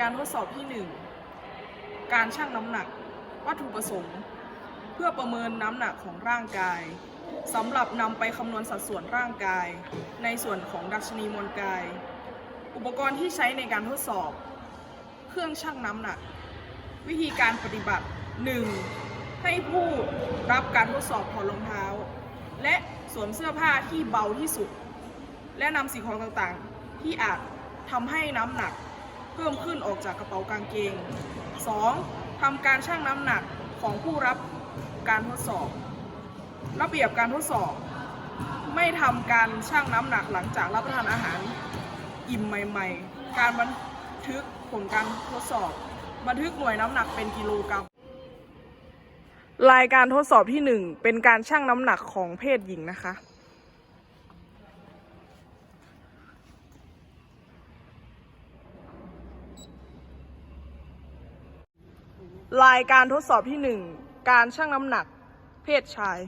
การทดสอบที่ 1 การชั่งน้ำหนัก วัตถุประสงค์ เพื่อประเมินน้ำหนักของร่างกายสำหรับนำไปคำนวณสัดส่วนร่างกาย ในส่วนของดัชนีมวลกาย อุปกรณ์ที่ใช้ในการทดสอบ เครื่องชั่งน้ำหนัก วิธีการปฏิบัติ 1. ให้ผู้รับการทดสอบถอดรองเท้า และสวมเสื้อผ้าที่เบาที่สุด และนำสิ่งของต่างๆ ที่อาจทำให้น้ำหนัก เพิ่มขึ้นออกจากกระเป๋ากางเกง 2. ทำการชั่งน้ำหนักของผู้รับการทดสอบ ระเบียบการทดสอบ ไม่ทำการชั่งน้ำหนักหลังจากรับประทานอาหารอิ่มใหม่ ๆ การบันทึกผลการทดสอบ บันทึกหน่วยน้ำหนักเป็นกิโลกรัมรายการทดสอบที่ 1 เป็นการชั่งน้ำหนักของเพศหญิงนะคะ รายการทดสอบที่ 1 การชั่งน้ำหนักเพศชาย